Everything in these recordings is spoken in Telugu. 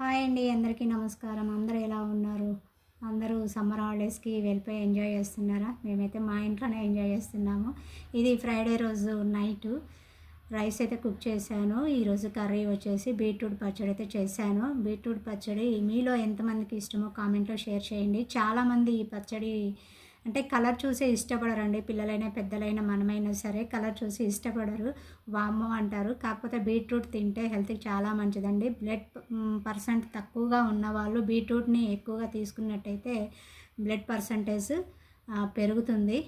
హాయ్ అండి అందరికీ నమస్కారం. అందరూ ఎలా ఉన్నారు? అందరూ సమ్మర్ హాలిడేస్కి వెళ్ళిపోయి ఎంజాయ్ చేస్తున్నారా? మేమైతే మా ఇంట్లోనే ఎంజాయ్ చేస్తున్నాము. ఇది ఫ్రైడే రోజు నైట్. రైస్ అయితే కుక్ చేశాను. ఈరోజు కర్రీ వచ్చేసి బీట్రూట్ పచ్చడి అయితే చేశాను. బీట్రూట్ పచ్చడి మీలో ఎంతమందికి ఇష్టమో కామెంట్లో షేర్ చేయండి. చాలామంది ఈ పచ్చడి అంటే కలర్ చూసే ఇష్టపడరండి. పిల్లలైనా పెద్దలైనా మనమైనా సరే కలర్ చూసి ఇష్టపడరు. వామ్మో అంటారు. కాకపోతే బీట్రూట్ తింటే హెల్త్కి చాలా మంచిదండి. బ్లడ్ పర్సెంట్ తక్కువగా ఉన్నవాళ్ళు బీట్రూట్ని ఎక్కువగా తీసుకున్నట్టయితే బ్లడ్ పర్సంటేజ్ పెరుగుతుంది.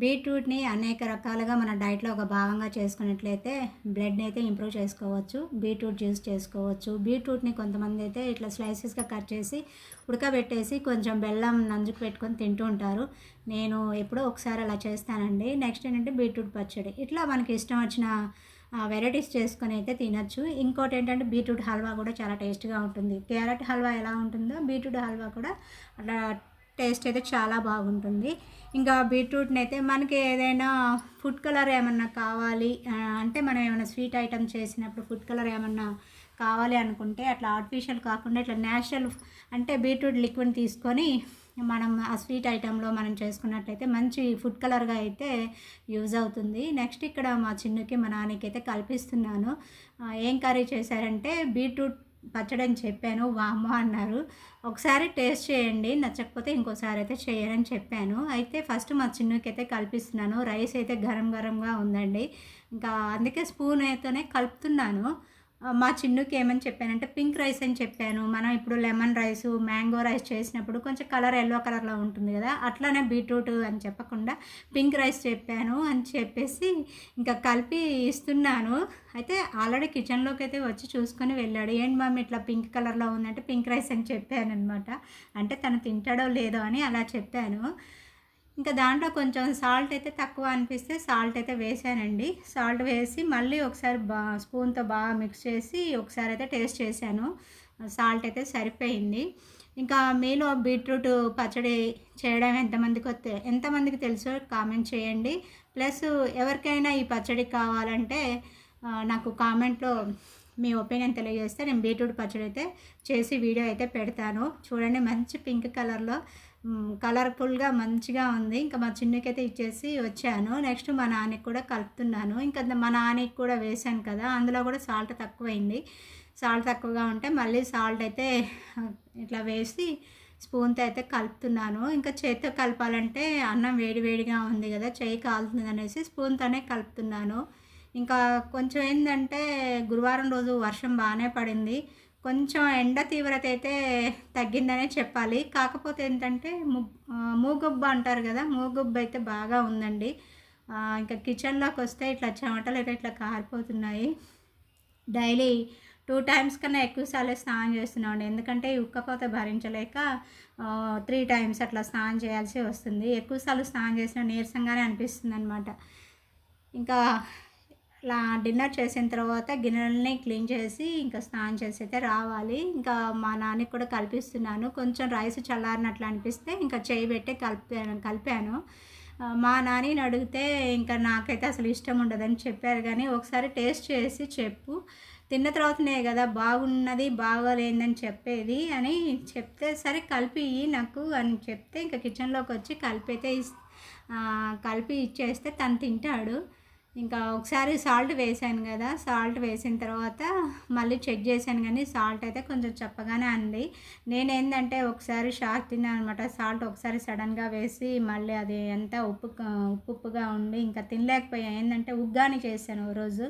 బీట్రూట్ని అనేక రకాలుగా మన డైట్లో ఒక భాగంగా చేసుకున్నట్లయితే బ్లడ్ని అయితే ఇంప్రూవ్ చేసుకోవచ్చు బీట్రూట్ జ్యూస్ చేసుకోవచ్చు. బీట్రూట్ని కొంతమంది అయితే ఇట్లా స్లైసెస్గా కట్ చేసి ఉడకబెట్టేసి కొంచెం బెల్లం నంజుకు పెట్టుకొని తింటూ ఉంటారు. నేను ఎప్పుడో ఒకసారి అలా చేస్తానండి. నెక్స్ట్ ఏంటంటే బీట్రూట్ పచ్చడి. ఇట్లా మనకి ఇష్టం వచ్చిన వెరైటీస్ చేసుకొని అయితే తినచ్చు. ఇంకోటి ఏంటంటే బీట్రూట్ హల్వా కూడా చాలా టేస్ట్గా ఉంటుంది. క్యారెట్ హల్వా ఎలా ఉంటుందో బీట్రూట్ హల్వా కూడా అట్లా టేస్ట్ అయితే చాలా బాగుంటుంది. ఇంకా బీట్రూట్ని అయితే మనకి ఏదైనా ఫుడ్ కలర్ ఏమన్నా కావాలి అంటే మనం ఏమైనా స్వీట్ ఐటమ్ చేసినప్పుడు ఫుడ్ కలర్ ఏమన్నా కావాలి అనుకుంటే అట్లా ఆర్టిఫిషియల్ కాకుండా ఇట్లా న్యాచురల్ అంటే బీట్రూట్ లిక్విడ్ తీసుకొని మనం ఆ స్వీట్ ఐటెంలో మనం చేసుకున్నట్లయితే మంచి ఫుడ్ కలర్గా అయితే యూజ్ అవుతుంది. నెక్స్ట్ ఇక్కడ మా చిన్నకి మా నాన్నకి అయితే కల్పిస్తున్నాను ఏం కర్రీ చేశారంటే బీట్రూట్ పచ్చడి అని చెప్పాను వామ్మో అన్నారు. ఒకసారి టేస్ట్ చేయండి నచ్చకపోతే ఇంకోసారి అయితే చేయరని చెప్పాను. అయితే ఫస్ట్ మా చిన్నకి అయితే కల్పిస్తున్నాను. రైస్ అయితే గరం గరంగా ఉందండి. ఇంకా అందుకే స్పూన్ అయితేనే కలుపుతున్నాను. మా చిన్నుకి ఏమని చెప్పానంటే పింక్ రైస్ అని చెప్పాను. మనం ఇప్పుడు లెమన్ రైస్ మ్యాంగో రైస్ చేసినప్పుడు కొంచెం కలర్ ఎల్లో కలర్లో ఉంటుంది కదా అట్లానే బీట్రూట్ అని చెప్పకుండా పింక్ రైస్ చెప్పాను అని చెప్పేసి ఇంకా కలిపి ఇస్తున్నాను. అయితే ఆల్రెడీ కిచెన్లోకి అయితే వచ్చి చూసుకొని వెళ్ళాడు. ఏంటి మమ్మీ ఇట్లా పింక్ కలర్లో ఉందంటే పింక్ రైస్ అని చెప్పాను అనమాట అంటే తను తింటాడో లేదో అని అలా చెప్పాను. ఇంకా దాంట్లో కొంచెం సాల్ట్ అయితే తక్కువ అనిపిస్తే సాల్ట్ అయితే వేసానండి. సాల్ట్ వేసి మళ్ళీ ఒకసారి బా స్పూన్తో బాగా మిక్స్ చేసి ఒకసారి అయితే టేస్ట్ చేశాను. సాల్ట్ అయితే సరిపోయింది. ఇంకా మీలో బీట్రూట్ పచ్చడి చేయడం ఎంతమందికి వస్తే ఎంతమందికి తెలుసో కామెంట్ చేయండి. ప్లస్ ఎవరికైనా ఈ పచ్చడి కావాలంటే నాకు కామెంట్లో మీ ఒపీనియన్ తెలియజేస్తే నేను బీట్రూట్ పచ్చడి అయితే చేసి వీడియో అయితే పెడతాను. చూడండి మంచి పింక్ కలర్లో కలర్ఫుల్గా మంచిగా ఉంది. ఇంకా మా చిన్నకైతే ఇచ్చేసి వచ్చాను. నెక్స్ట్ మా నాన్నకి కూడా కలుపుతున్నాను. ఇంకా మా నాన్నకి కూడా వేశాను కదా అందులో కూడా సాల్ట్ తక్కువైంది. సాల్ట్ తక్కువగా ఉంటే మళ్ళీ సాల్ట్ అయితే ఇట్లా వేసి స్పూన్తో అయితే కలుపుతున్నాను. ఇంకా చేతితో కలపాలంటే అన్నం వేడివేడిగా ఉంది కదా చేయి కాలుతుంది అనేసి స్పూన్తోనే కలుపుతున్నాను. ఇంకా కొంచెం ఏంటంటే గురువారం రోజు వర్షం బాగానే పడింది. కొంచెం ఎండ తీవ్రత అయితే తగ్గిందనే చెప్పాలి. కాకపోతే ఏంటంటే ము అంటారు కదా మూగుబ్బ అయితే బాగా ఉందండి. ఇంకా కిచెన్లోకి వస్తే ఇట్లా చెమటలు అయితే ఇట్లా కారిపోతున్నాయి. డైలీ టూ టైమ్స్ కన్నా ఎక్కువసార్లు స్నానం చేస్తున్నామండి. ఎందుకంటే ఉక్కపోత ఉక్కపోతే భరించలేక త్రీ టైమ్స్ అట్లా స్నానం చేయాల్సి వస్తుంది. ఎక్కువసార్లు స్నానం చేసిన నీరసంగానే అనిపిస్తుంది అనమాట ఇంకా ఇలా డిన్నర్ చేసిన తర్వాత గిన్నెలని క్లీన్ చేసి ఇంకా స్నానం చేసి అయితే రావాలి. ఇంకా మా నాన్నకి కూడా కల్పిస్తున్నాను. కొంచెం రైస్ చల్లారినట్లు అనిపిస్తే ఇంకా చేయి పెట్టి కలిపాను. కలిపాను మా నాన్నని అడిగితే ఇంకా నాకైతే అసలు ఇష్టం ఉండదని చెప్పారు. కానీ ఒకసారి టేస్ట్ చేసి చెప్పు. తిన్న తర్వాతనే కదా బాగున్నది బాగోలేదని చెప్పేది అని చెప్తే సరే కలిపి నాకు అని చెప్తే ఇంకా కిచెన్లోకి వచ్చి కలిపితే కలిపి ఇచ్చేస్తే తను తింటాడు. ఇంకా ఒకసారి సాల్ట్ వేసాను కదా సాల్ట్ వేసిన తర్వాత మళ్ళీ చెక్ చేశాను కానీ సాల్ట్ అయితే కొంచెం చెప్పగానే అంది. నేనేందంటే ఒకసారి షాక్ తిన్నాను అనమాట సాల్ట్ ఒకసారి సడన్గా వేసి మళ్ళీ అది ఎంత ఉప్పు ఉప్పు ఉప్పుగా ఉండి ఇంకా తినలేకపోయా. ఏంటంటే ఉగ్గాని చేశాను ఓ రోజు.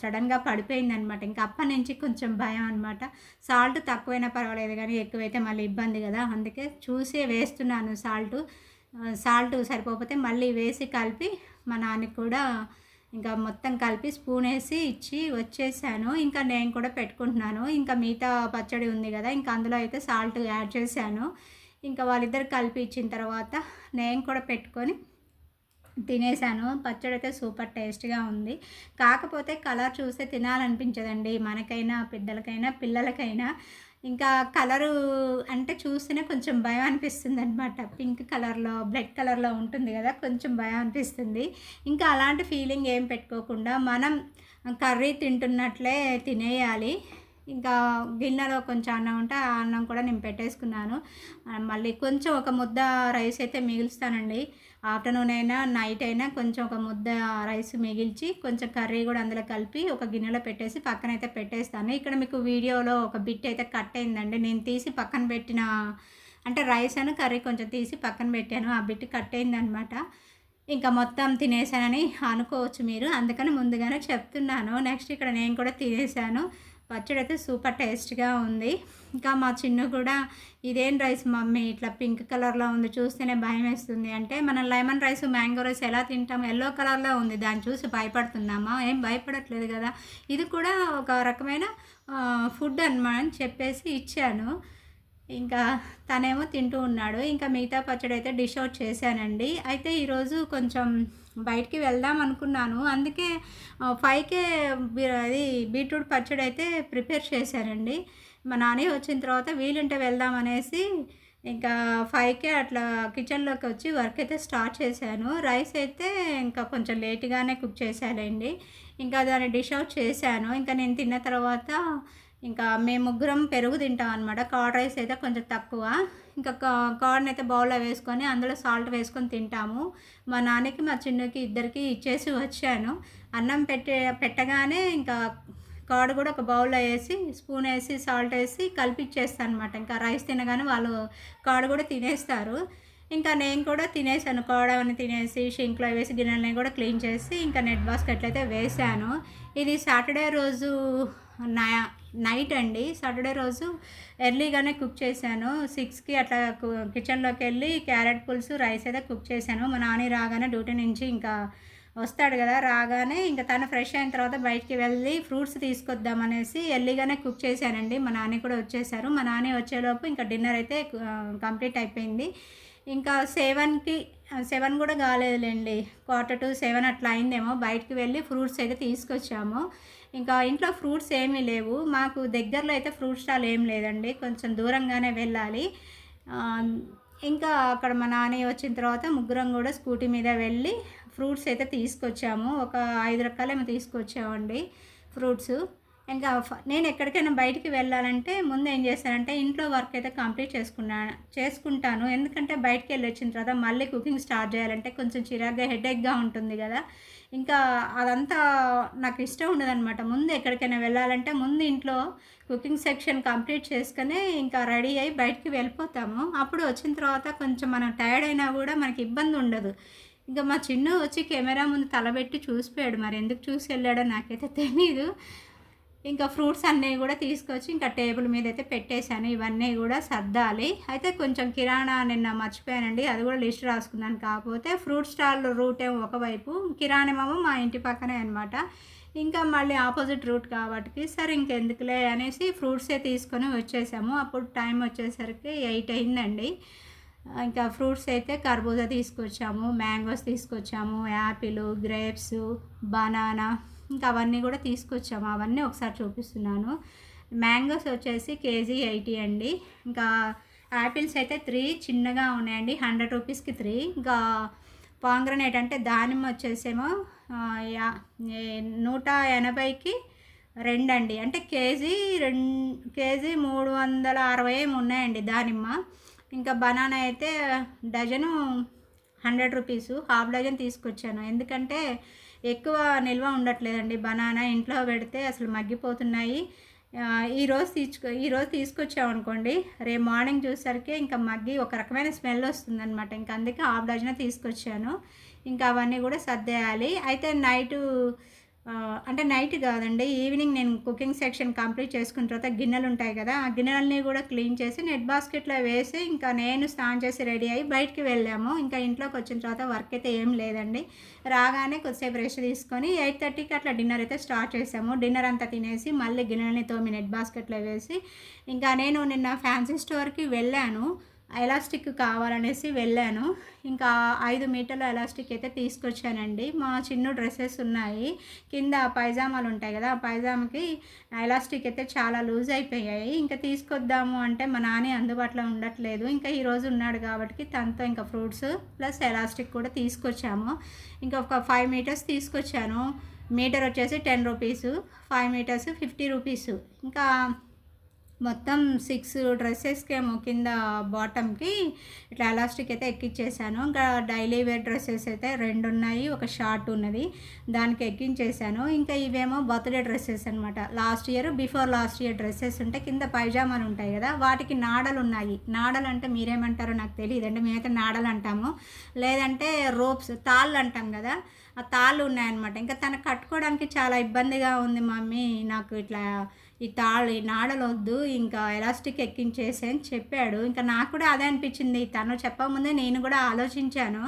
సడన్గా పడిపోయింది అనమాట ఇంకా అప్పటి నుంచి కొంచెం భయం అనమాట సాల్ట్ తక్కువైనా పర్వాలేదు కానీ ఎక్కువైతే మళ్ళీ ఇబ్బంది కదా. అందుకే చూసే వేస్తున్నాను సాల్ట్. సాల్ట్ సరిపోతే మళ్ళీ వేసి కలిపి మా నాన్నకి కూడా ఇంకా మొత్తం కలిపి స్పూన్ వేసి ఇచ్చి వచ్చేసాను. ఇంకా నేను కూడా పెట్టుకుంటున్నాను. ఇంకా మిగతా పచ్చడి ఉంది కదా ఇంకా అందులో అయితే సాల్ట్ యాడ్ చేశాను. ఇంకా వాళ్ళిద్దరు కలిపి ఇచ్చిన తర్వాత నేను కూడా పెట్టుకొని తినేసాను. పచ్చడి అయితే సూపర్ టేస్ట్గా ఉంది. కాకపోతే కలర్ చూస్తే తినాలనిపించదండి. మనకైనా పెద్దలకైనా పిల్లలకైనా ఇంకా కలరు అంటే చూస్తేనే కొంచెం భయం అనిపిస్తుంది అనమాట పింక్ కలర్లో బ్లడ్ కలర్లో ఉంటుంది కదా కొంచెం భయం అనిపిస్తుంది. ఇంకా అలాంటి ఫీలింగ్ ఏం పెట్టుకోకుండా మనం కర్రీ తింటున్నట్లే తినేయాలి. ఇంకా గిన్నెలో కొంచెం అన్నం ఉంటే ఆ అన్నం కూడా నేను పెట్టేసుకున్నాను. మళ్ళీ కొంచెం ఒక ముద్ద రైస్ అయితే మిగులుస్తానండి. ఆఫ్టర్నూన్ అయినా నైట్ అయినా కొంచెం ఒక ముద్ద రైస్ మిగిల్చి కొంచెం కర్రీ కూడా అందులో కలిపి ఒక గిన్నెలో పెట్టేసి పక్కన అయితే పెట్టేస్తాను. ఇక్కడ మీకు వీడియోలో ఒక బిట్ అయితే కట్ అయిందండి. నేను తీసి పక్కన పెట్టిన అంటే రైస్ అని కర్రీ కొంచెం తీసి పక్కన పెట్టాను. ఆ బిట్ కట్ అయిందనమాట ఇంకా మొత్తం తినేసానని అనుకోవచ్చు మీరు. అందుకని ముందుగానే చెప్తున్నాను. నెక్స్ట్ ఇక్కడ నేను కూడా తినేసాను పచ్చడి అయితే సూపర్ టేస్ట్గా ఉంది. ఇంకా మా చిన్ను కూడా ఇదేం రైస్ మమ్మీ ఇట్లా పింక్ కలర్లో ఉంది చూస్తేనే భయం వేస్తుంది అంటే మనం లెమన్ రైస్ మ్యాంగో రైస్ ఎలా తింటాం ఎల్లో కలర్లో ఉంది. దాన్ని చూసి భయపడుతున్నామా? ఏం భయపడట్లేదు కదా. ఇది కూడా ఒక రకమైన ఫుడ్ అనమా అని చెప్పేసి ఇచ్చాను. ఇంకా తనేమో తింటూ ఉన్నాడు. ఇంకా మిగతా పచ్చడి అయితే డిష్ అవుట్ చేశానండి. అయితే ఈరోజు కొంచెం బయటికి వెళ్దాం అనుకున్నాను. అందుకే ఫైవ్కే అది బీట్రూట్ పచ్చడి అయితే ప్రిపేర్ చేశానండి మా నాని వచ్చిన తర్వాత వీలుంటే వెళ్దాం అనేసి ఇంకా ఫైవ్కే అట్లా కిచెన్లోకి వచ్చి వర్క్ అయితే స్టార్ట్ చేశాను. రైస్ అయితే ఇంకా కొంచెం లేట్గానే కుక్ చేశానండి ఇంకా దాన్ని డిష్ అవుట్ చేశాను. ఇంకా నేను తిన్న తర్వాత ఇంకా మేము ముగ్గురం పెరుగు తింటాం అనమాట కార్డ్ రైస్ అయితే కొంచెం తక్కువ. ఇంకా కార్డ్ని అయితే బౌల్లో వేసుకొని అందులో సాల్ట్ వేసుకొని తింటాము. మా నాన్నకి మా చిన్నకి ఇద్దరికి ఇచ్చేసి వచ్చాను. అన్నం పెట్టే పెట్టగానే ఇంకా కార్డ్ కూడా ఒక బౌల్లో వేసి స్పూన్ వేసి సాల్ట్ వేసి కలిపిచ్చేస్తాను అనమాట ఇంకా రైస్ తినగానే వాళ్ళు కార్డ్ కూడా తినేస్తారు. ఇంకా నేను కూడా తినేసాను. కోడవని తినేసి షింక్లో వేసి గిన్నెలని కూడా క్లీన్ చేసి ఇంకా నెట్ బాస్కెట్లు అయితే వేసాను. ఇది సాటర్డే రోజు నా- నైట్ అండి. సాటర్డే రోజు ఎర్లీగానే కుక్ చేశాను. సిక్స్కి అట్లా కు- కిచెన్లోకి వెళ్ళి క్యారెట్ పులుసు రైస్ అయితే కుక్ చేశాను. మా నాని రాగానే డ్యూటీ నుంచి ఇంకా వస్తాడు కదా రాగానే ఇంకా తను ఫ్రెష్ అయిన తర్వాత బయటికి వెళ్ళి ఫ్రూట్స్ తీసుకొద్దామనేసి ఎర్లీగానే కుక్ చేశానండి. మా నాన్న కూడా వచ్చేసారు. మా నాన్న వచ్చేలోపు ఇంకా డిన్నర్ అయితే కంప్లీట్ అయిపోయింది. ఇంకా సెవెన్కి సెవెన్ కూడా కాలేదులేండి. క్వార్టర్ టు సెవెన్ అట్లా అయిందేమో. బయటికి వెళ్ళి ఫ్రూట్స్ అయితే తీసుకొచ్చాము. ఇంకా ఇంట్లో ఫ్రూట్స్ ఏమీ లేవు. మాకు దగ్గరలో అయితే ఫ్రూట్ స్టాల్ ఏం లేదండి. కొంచెం దూరంగానే వెళ్ళాలి. ఇంకా అక్కడ మా నాన్న వచ్చిన తర్వాత ముగ్గురం కూడా స్కూటీ మీద వెళ్ళి ఫ్రూట్స్ అయితే తీసుకొచ్చాము. ఒక ఐదు రకాలేమో తీసుకొచ్చామండి ఫ్రూట్స్. ఇంకా నేను ఎక్కడికైనా బయటికి వెళ్ళాలంటే ముందు ఏం చేశానంటే ఇంట్లో వర్క్ అయితే కంప్లీట్ చేసుకున్నాను చేసుకుంటాను. ఎందుకంటే బయటికి వెళ్ళి వచ్చిన తర్వాత మళ్ళీ కుకింగ్ స్టార్ట్ చేయాలంటే కొంచెం చిరాగ్గా హెడేక్గా ఉంటుంది కదా. ఇంకా అదంతా నాకు ఇష్టం ఉండదన్నమాట. ముందు ఎక్కడికైనా వెళ్ళాలంటే ముందు ఇంట్లో కుకింగ్ సెక్షన్ కంప్లీట్ చేసుకుని ఇంకా రెడీ అయ్యి బయటికి వెళ్ళిపోతాము. అప్పుడు వచ్చిన తర్వాత కొంచెం మనం టైర్డ్ అయినా కూడా మనకి ఇబ్బంది ఉండదు. ఇంకా మా చిన్ను వచ్చి కెమెరా ముందు తలబెట్టి చూసిపోయాడు మరి. ఎందుకు చూసి వెళ్ళాడో నాకైతే తెలీదు. ఇంకా ఫ్రూట్స్ అన్నీ కూడా తీసుకొచ్చి ఇంకా టేబుల్ మీద అయితే పెట్టేశాను. ఇవన్నీ కూడా సర్దాలి. అయితే కొంచెం కిరాణా నిన్న మర్చిపోయానండి. అది కూడా లిస్ట్ రాసుకున్నాను. కాకపోతే ఫ్రూట్ స్టాల్ రూట్ ఏమో ఒకవైపు కిరాణమేమో మా ఇంటి పక్కనే అనమాట ఇంకా మళ్ళీ ఆపోజిట్ రూట్ కాబట్టి సరే ఇంకెందుకులే అనేసి ఫ్రూట్సే తీసుకొని వచ్చేసాము. అప్పుడు టైం వచ్చేసరికి ఎయిట్ అయిందండి. ఇంకా ఫ్రూట్స్ అయితే కర్బూజా తీసుకొచ్చాము మ్యాంగోస్ తీసుకొచ్చాము యాపిల్ గ్రేప్స్ బనానా ఇంకా అవన్నీ కూడా తీసుకొచ్చాము. అవన్నీ ఒకసారి చూపిస్తున్నాను. మ్యాంగోస్ వచ్చేసి కేజీ ఎయిటీ అండి. ఇంకా యాపిల్స్ అయితే త్రీ చిన్నగా ఉన్నాయండి హండ్రెడ్ రూపీస్కి త్రీ. ఇంకా పాంగ్రనేట్ అంటే దానిమ్మ వచ్చేసేమో నూట ఎనభైకి రెండు అండి. అంటే కేజీ రెండు కేజీ మూడు వందల అరవై ఏమి ఉన్నాయండి దానిమ్మ. ఇంకా బనానా అయితే dozen hundred rupees half dozen తీసుకొచ్చాను. ఎందుకంటే ఎక్కువ నిల్వ ఉండట్లేదండి బనానా. ఇంట్లో పెడితే అసలు మగ్గిపోతున్నాయి. ఈరోజు తీసుకో ఈరోజు తీసుకొచ్చామనుకోండి రేపు మార్నింగ్ చూసరికి ఇంకా మగ్గి ఒక రకమైన స్మెల్ వస్తుందనమాట ఇంకా అందుకే హాఫ్ డజన్ తీసుకొచ్చాను. ఇంకా అవన్నీ కూడా సర్దేయాలి. అయితే నైటు అంటే నైట్ కాదండి ఈవినింగ్ నేను కుకింగ్ సెక్షన్ కంప్లీట్ చేసుకున్న తర్వాత గిన్నెలు ఉంటాయి కదా ఆ గిన్నెలన్నీ కూడా క్లీన్ చేసి నెట్ బాస్కెట్లో వేసి ఇంకా నేను స్నాన్ చేసి రెడీ అయ్యి బయటికి వెళ్ళాము. ఇంకా ఇంట్లోకి వచ్చిన తర్వాత వర్క్ అయితే ఏం లేదండి. రాగానే కొద్దిసేపు రెస్ట్ తీసుకొని ఎయిట్ థర్టీకి అట్లా డిన్నర్ అయితే స్టార్ట్ చేసాము. డిన్నర్ అంతా తినేసి మళ్ళీ గిన్నెలని తోమి నెట్ బాస్కెట్లో వేసి ఇంకా నేను నిన్న ఫ్యాన్సీ స్టోర్కి వెళ్ళాను. ఎలాస్టిక్ కావాలనేసి వెళ్ళాను. ఇంకా ఐదు మీటర్ల ఎలాస్టిక్ అయితే తీసుకొచ్చానండి. మా చిన్న డ్రెస్సెస్ ఉన్నాయి. కింద పైజామాలు ఉంటాయి కదా ఆ పైజామాకి ఎలాస్టిక్ అయితే చాలా లూజ్ అయిపోయాయి. ఇంకా తీసుకొద్దాము అంటే మా నాని అందుబాటులో ఉండట్లేదు. ఇంకా ఈరోజు ఉన్నాడు కాబట్టి తనతో ఇంకా ఫ్రూట్స్ ప్లస్ ఎలాస్టిక్ కూడా తీసుకొచ్చాము. ఇంకా ఒక ఫైవ్ మీటర్స్ తీసుకొచ్చాను. మీటర్ వచ్చేసి ten rupees five metres fifty rupees. ఇంకా మొత్తం సిక్స్ డ్రెస్సెస్కి ఏమో కింద బాటమ్కి ఇట్లా ఎలాస్టిక్ అయితే ఎక్కించేసాను ఇంకా డైలీ వేర్ డ్రెస్సెస్ అయితే రెండు ఉన్నాయి ఒక షార్ట్ ఉన్నది దానికి ఎక్కించేసాను. ఇంకా ఇవేమో బర్త్డే డ్రెస్సెస్ అనమాట last year before last year dresses ఉంటే కింద పైజామాలు ఉంటాయి కదా వాటికి నాడలు ఉన్నాయి. నాడలు అంటే మీరేమంటారో నాకు తెలియదు అంటే మేమైతే నాడలు అంటాము. లేదంటే రోప్స్ తాళ్ళు అంటాం కదా ఆ తాళ్ళు ఉన్నాయన్నమాట. ఇంకా తనకు కట్టుకోవడానికి చాలా ఇబ్బందిగా ఉంది మమ్మీ. నాకు ఇట్లా ఈ తాళ్ళు ఈ నాడలు వద్దు ఇంకా ఎలాస్టిక్ ఎక్కించేసి అని చెప్పాడు. ఇంకా నాకు కూడా అదే అనిపించింది. తను చెప్పకముందే నేను కూడా ఆలోచించాను.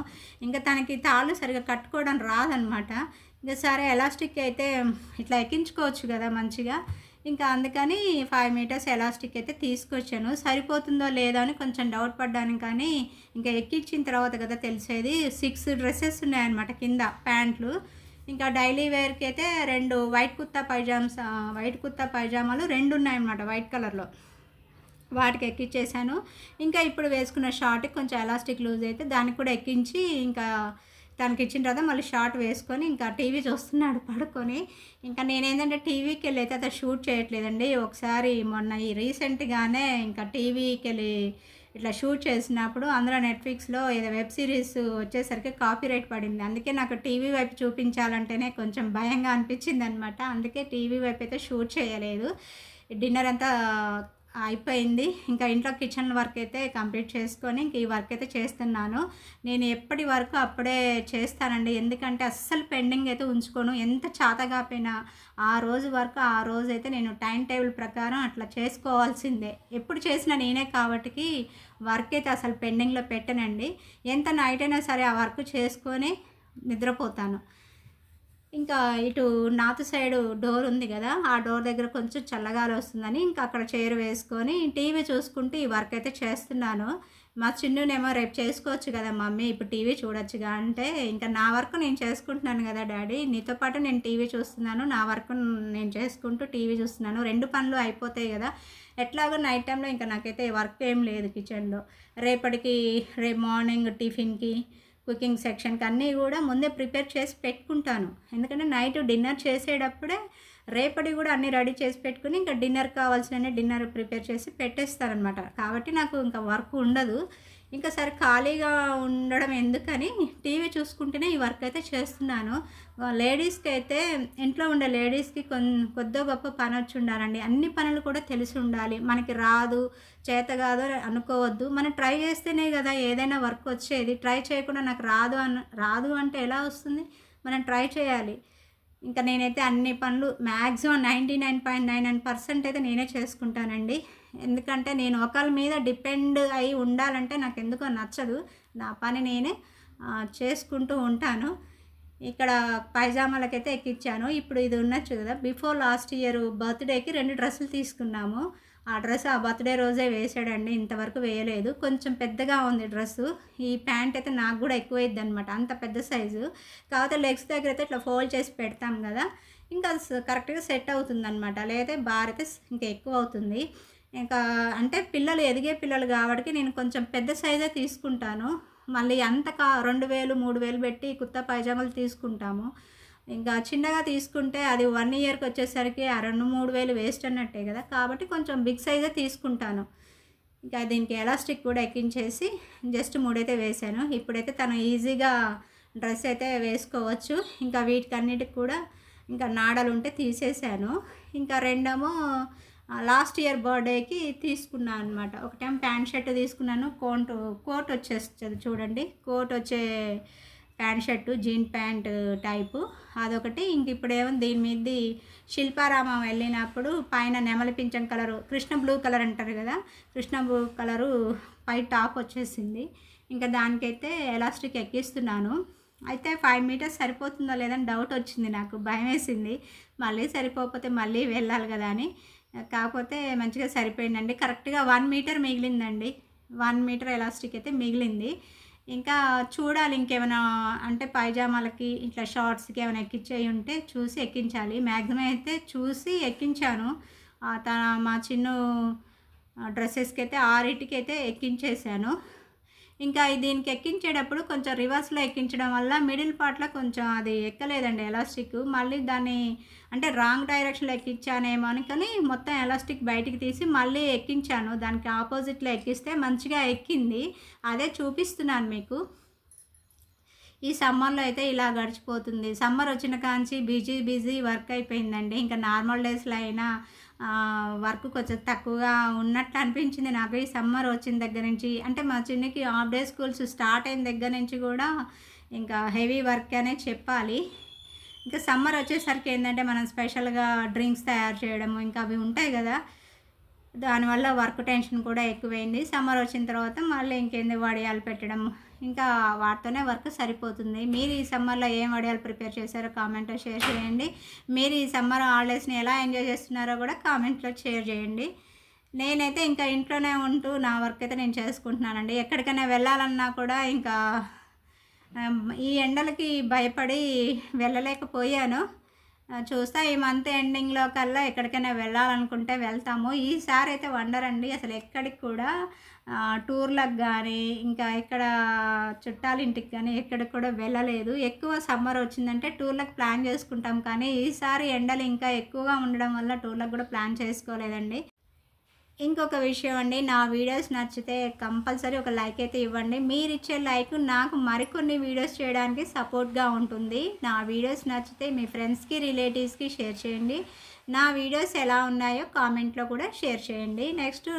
ఇంకా తనకి తాళ్ళు సరిగా కట్టుకోవడం రాదనమాట. ఇంకా సరే ఎలాస్టిక్ అయితే ఇట్లా ఎక్కించుకోవచ్చు కదా మంచిగా. ఇంకా అందుకని ఫైవ్ మీటర్స్ ఎలాస్టిక్ అయితే తీసుకొచ్చాను. సరిపోతుందో లేదో అని కొంచెం డౌట్ పడ్డాను కానీ ఇంకా ఎక్కించిన తర్వాత కదా తెలిసేది. సిక్స్ డ్రెస్సెస్ ఉన్నాయన్నమాట కింద ప్యాంట్లు. ఇంకా డైలీ వేర్కి అయితే రెండు white kurta pyjamas white kurta పైజామాలు రెండు ఉన్నాయన్నమాట వైట్ కలర్లో. వాటికి ఎక్కించేసాను ఇంకా ఇప్పుడు వేసుకున్న షార్ట్ కొంచెం ఎలాస్టిక్ లూజ్ అయితే దానికి కూడా ఎక్కించి ఇంకా తనకి ఇచ్చిన తర్వాత మళ్ళీ షార్ట్ వేసుకొని ఇంకా టీవీ చూస్తున్నాడు పడుకొని. ఇంకా నేనేంటంటే టీవీకి వెళ్ళి అయితే అతను షూట్ చేయట్లేదండి. ఒకసారి మొన్న ఈ రీసెంట్గానే ఇంకా టీవీకి వెళ్ళి ఇట్లా షూట్ చేసినప్పుడు అందులో నెట్ఫ్లిక్స్లో ఏదో వెబ్ సిరీస్ వచ్చేసరికి కాపీ రైట్ పడింది. అందుకే నాకు టీవీ వైపు చూపించాలంటేనే కొంచెం భయంగా అనిపించింది అనమాట అందుకే టీవీ వైపు అయితే షూట్ చేయలేదు. డిన్నర్ అంతా అయిపోయింది. ఇంకా ఇంట్లో కిచెన్ వర్క్ అయితే కంప్లీట్ చేసుకొని ఇంక ఈ వర్క్ అయితే చేస్తున్నాను. నేను ఎప్పటి వరకు అప్పుడే చేస్తానండి. ఎందుకంటే అస్సలు పెండింగ్ అయితే ఉంచుకోను. ఎంత చాతగాపోయినా ఆ రోజు వరకు ఆ రోజు అయితే నేను టైం టేబుల్ ప్రకారం అట్లా చేసుకోవాల్సిందే. ఎప్పుడు చేసినా నేనే కాబట్టికి వర్క్ అయితే అసలు పెండింగ్లో పెట్టనండి. ఎంత నైట్ అయినా సరే ఆ వర్క్ చేసుకొని నిద్రపోతాను. ఇంకా ఇటు నార్త్ సైడ్ డోర్ ఉంది కదా ఆ డోర్ దగ్గర కొంచెం చల్లగాలి వస్తుందని ఇంకా అక్కడ చైర్ వేసుకొని టీవీ చూసుకుంటూ ఈ వర్క్ అయితే చేస్తున్నాను. మా చిన్నునేమో రేపు చేసుకోవచ్చు కదా మమ్మీ ఇప్పుడు టీవీ చూడొచ్చుగా అంటే ఇంకా నా వర్క్ నేను చేసుకుంటున్నాను కదా డాడీ నీతో పాటు నేను టీవీ చూస్తున్నాను నా వర్క్ నేను చేసుకుంటూ టీవీ చూస్తున్నాను. రెండు పనులు అయిపోతాయి కదా ఎట్లాగో నైట్ టైంలో ఇంకా నాకైతే వర్క్ ఏం లేదు కిచెన్లో. రేపటికి రేపు మార్నింగ్ టిఫిన్కి కుకింగ్ సెక్షన్కి అన్నీ కూడా ముందే ప్రిపేర్ చేసి పెట్టుకుంటాను. ఎందుకంటే నైట్ డిన్నర్ చేసేటప్పుడే రేపటి కూడా అన్నీ రెడీ చేసి పెట్టుకుని ఇంకా డిన్నర్ కావాల్సిన డిన్నర్ ప్రిపేర్ చేసి పెట్టేస్తారనమాట కాబట్టి నాకు ఇంకా వర్క్ ఉండదు. ఇంకా సరే ఖాళీగా ఉండడం ఎందుకని టీవీ చూసుకుంటేనే ఈ వర్క్ అయితే చేస్తున్నాను. లేడీస్కి అయితే ఇంట్లో ఉండే లేడీస్కి కొన్ కొద్దో గొప్ప పని వచ్చి ఉండాలండి. అన్ని పనులు కూడా తెలిసి ఉండాలి. మనకి రాదు చేత కాదు అనుకోవద్దు. మనం ట్రై చేస్తేనే కదా ఏదైనా వర్క్ వచ్చేది. ట్రై చేయకుండా నాకు రాదు అన్న రాదు అంటే ఎలా వస్తుంది? మనం ట్రై చేయాలి. ఇంకా నేనైతే అన్ని పనులు maximum ninety nine point nine nine percent అయితే నేనే చేసుకుంటానండి. ఎందుకంటే నేను ఒకరి మీద డిపెండ్ అయి ఉండాలంటే నాకు ఎందుకో నచ్చదు. నా పని నేనే చేసుకుంటూ ఉంటాను. ఇక్కడ పైజామాలకైతే ఎక్కించాను ఇప్పుడు ఇది ఉన్నచ్చు కదా బిఫోర్ లాస్ట్ ఇయర్ బర్త్డేకి రెండు డ్రెస్సులు తీసుకున్నాము. ఆ డ్రెస్ ఆ బర్త్డే రోజే వేసాడండి ఇంతవరకు వేయలేదు. కొంచెం పెద్దగా ఉంది డ్రెస్సు. ఈ ప్యాంట్ అయితే నాకు కూడా ఎక్కువైద్ది అనమాట అంత పెద్ద సైజు. కాకపోతే లెగ్స్ దగ్గర అయితే ఇట్లా ఫోల్డ్ చేసి పెడతాం కదా ఇంకా కరెక్ట్గా సెట్ అవుతుంది అనమాట లేదా బార్ అయితే ఇంకా ఎక్కువ అవుతుంది. ఇంకా అంటే పిల్లలు ఎదిగే పిల్లలు కాబట్టి నేను కొంచెం పెద్ద సైజే తీసుకుంటాను. మళ్ళీ అంత కా రెండు వేలు మూడు వేలు పెట్టి కుత్త పైజామాలు తీసుకుంటాము. ఇంకా చిన్నగా తీసుకుంటే అది వన్ ఇయర్కి వచ్చేసరికి ఆ రెండు మూడు వేలు వేస్ట్ అన్నట్టే కదా. కాబట్టి కొంచెం బిగ్ సైజే తీసుకుంటాను. ఇంకా దీనికి ఎలాస్టిక్ కూడా ఎక్కించేసి జస్ట్ మూడైతే వేసాను. ఇప్పుడైతే తను ఈజీగా డ్రెస్ అయితే వేసుకోవచ్చు. ఇంకా వీటికన్నిటికి కూడా ఇంకా నాడలు ఉంటే తీసేసాను. ఇంకా రెండేమో లాస్ట్ ఇయర్ బర్త్డేకి తీసుకున్నాను అనమాట ఒకటేమో ప్యాంట్ షర్ట్ తీసుకున్నాను. కోట్ కోట్ వచ్చేస్తుంది చూడండి. కోట్ వచ్చే pant shirt jean pant type. అదొకటి. ఇంక ఇప్పుడేమో దీని మీద శిల్పారామం వెళ్ళినప్పుడు పైన నెమలి పింఛం కలరు కృష్ణ బ్లూ కలర్ అంటారు కదా? కృష్ణ బ్లూ కలరు పై టాప్ వచ్చేసింది. ఇంకా దానికైతే ఎలాస్టిక్ ఎక్కిస్తున్నాను. అయితే ఫైవ్ మీటర్స్ సరిపోతుందో లేదని డౌట్ వచ్చింది నాకు. భయం వేసింది. మళ్ళీ సరిపోకపోతే మళ్ళీ వెళ్ళాలి కదా అని. కాకపోతే మంచిగా సరిపోయిందండి. కరెక్ట్గా వన్ మీటర్ మిగిలిందండి. వన్ మీటర్ ఎలాస్టిక్ అయితే మిగిలింది. ఇంకా చూడాలి ఇంకేమైనా అంటే పైజామాలకి ఇట్లా షార్ట్స్కి ఏమైనా ఎక్కించేవి ఉంటే చూసి ఎక్కించాలి. మ్యాక్సిమం అయితే చూసి ఎక్కించాను. తన మా చిన్న డ్రెస్సెస్కి అయితే ఆరింటికి అయితే ఎక్కించేసాను ఇంకా దీనికి ఎక్కించేటప్పుడు కొంచెం రివర్స్లో ఎక్కించడం వల్ల మిడిల్ పార్ట్లో కొంచెం అది ఎక్కలేదండి ఎలాస్టిక్. మళ్ళీ దాన్ని అంటే రాంగ్ డైరెక్షన్లో ఎక్కించానేమో అనుకొని మొత్తం ఎలాస్టిక్ బయటికి తీసి మళ్ళీ ఎక్కించాను. దానికి ఆపోజిట్లో ఎక్కిస్తే మంచిగా ఎక్కింది. అదే చూపిస్తున్నాను మీకు. ఈ సమ్మర్లో అయితే ఇలా గడిచిపోతుంది. సమ్మర్ వచ్చిన కాంచి బిజీ బిజీ వర్క్ అయిపోయిందండి. ఇంకా నార్మల్ డేస్లో అయినా వర్క్ కొంచెం తక్కువగా ఉన్నట్లు అనిపించింది. నాకు ఈ సమ్మర్ వచ్చిన దగ్గర నుంచి అంటే మా చిన్నకి హాఫ్ డే స్కూల్స్ స్టార్ట్ అయిన దగ్గర నుంచి కూడా ఇంకా హెవీ వర్క్ అనే చెప్పాలి. ఇంకా సమ్మర్ వచ్చేసరికి ఏంటంటే మనం స్పెషల్గా డ్రింక్స్ తయారు చేయడము ఇంకా అవి ఉంటాయి కదా. దానివల్ల వర్క్ టెన్షన్ కూడా ఎక్కువైంది. సమ్మర్ వచ్చిన తర్వాత మళ్ళీ ఇంకేంది వడియాలు పెట్టడం ఇంకా వాటితోనే వర్క్ సరిపోతుంది. మీరు ఈ సమ్మర్లో ఏం వడియాలు ప్రిపేర్ చేశారో కామెంట్లో షేర్ చేయండి. మీరు ఈ సమ్మర్ హాలిడేస్ని ఎలా ఎంజాయ్ చేస్తున్నారో కూడా కామెంట్లో షేర్ చేయండి. నేనైతే ఇంకా ఇంట్లోనే ఉంటూ నా వర్క్ అయితే నేను చేసుకుంటున్నానండి. ఎక్కడికైనా వెళ్ళాలన్నా కూడా ఇంకా ఈ ఎండలకి భయపడి వెళ్ళలేకపోయాను. చూస్తా ఈ మంత్ ఎండింగ్లో కల్లా ఎక్కడికైనా వెళ్ళాలనుకుంటే వెళ్తాము. ఈసారి అయితే వండర్ అండి అసలు ఎక్కడికి కూడా టూర్లకు కానీ ఇంకా ఇక్కడ చుట్టాల ఇంటికి కానీ ఎక్కడికి కూడా వెళ్ళలేదు. ఎక్కువ సమ్మర్ వచ్చిందంటే టూర్లకు ప్లాన్ చేసుకుంటాం. కానీ ఈసారి ఎండలు ఇంకా ఎక్కువగా ఉండడం వల్ల టూర్లకు కూడా ప్లాన్ చేసుకోలేదండి. ఇంకొక విషయం అండి నా వీడియోస్ నచ్చితే కంపల్సరీ ఒక లైక్ అయితే ఇవ్వండి. మీరు ఇచ్చే లైక్ నాకు మరికొన్ని వీడియోస్ చేయడానికి సపోర్ట్గా ఉంటుంది. నా వీడియోస్ నచ్చితే మీ ఫ్రెండ్స్కి రిలేటివ్స్కి షేర్ చేయండి. నా వీడియోస్ ఎలా ఉన్నాయో కామెంట్లో కూడా షేర్ చేయండి. నెక్స్ట్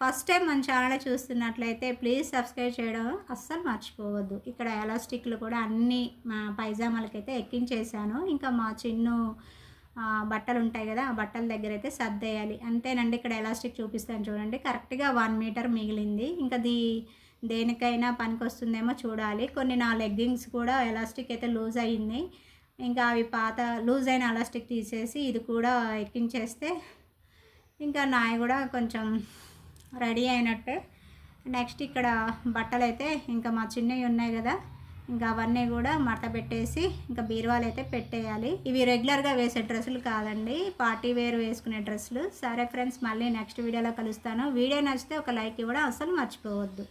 ఫస్ట్ టైం మన ఛానల్ చూస్తున్నట్లయితే ప్లీజ్ సబ్స్క్రైబ్ చేయడం అస్సలు మర్చిపోవద్దు. ఇక్కడ ఎలాస్టిక్లు కూడా అన్ని మా పైజామాలకైతే ఎక్కించేసాను. ఇంకా మా చిన్ను బట్టలు ఉంటాయి కదా ఆ బట్టల దగ్గర అయితే సర్దేయాలి. అంతేనండి ఇక్కడ ఎలాస్టిక్ చూపిస్తాను చూడండి. కరెక్ట్గా వన్ మీటర్ మిగిలింది. ఇంకా దీ దేనికైనా పనికి వస్తుందేమో చూడాలి. కొన్ని నా లెగ్గింగ్స్ కూడా ఎలాస్టిక్ అయితే లూజ్ అయ్యింది. ఇంకా అవి పాత లూజ్ అయిన ఎలాస్టిక్ తీసేసి ఇది కూడా ఎక్కించేస్తే ఇంకా నాయ కూడా కొంచెం రెడీ అయినట్టే. నెక్స్ట్ ఇక్కడ బట్టలు అయితే ఇంకా మా చిన్నవి ఉన్నాయి కదా. ఇంకా అవన్నీ కూడా మడత పెట్టేసి ఇంకా బీరువాలు అయితే పెట్టేయాలి. ఇవి రెగ్యులర్గా వేసే డ్రెస్సులు కాదండి. పార్టీ వేర్ వేసుకునే డ్రెస్సులు. సరే ఫ్రెండ్స్ మళ్ళీ నెక్స్ట్ వీడియోలో కలుస్తాను. వీడియో నచ్చితే ఒక లైక్ ఇవ్వడం అస్సలు మర్చిపోవద్దు.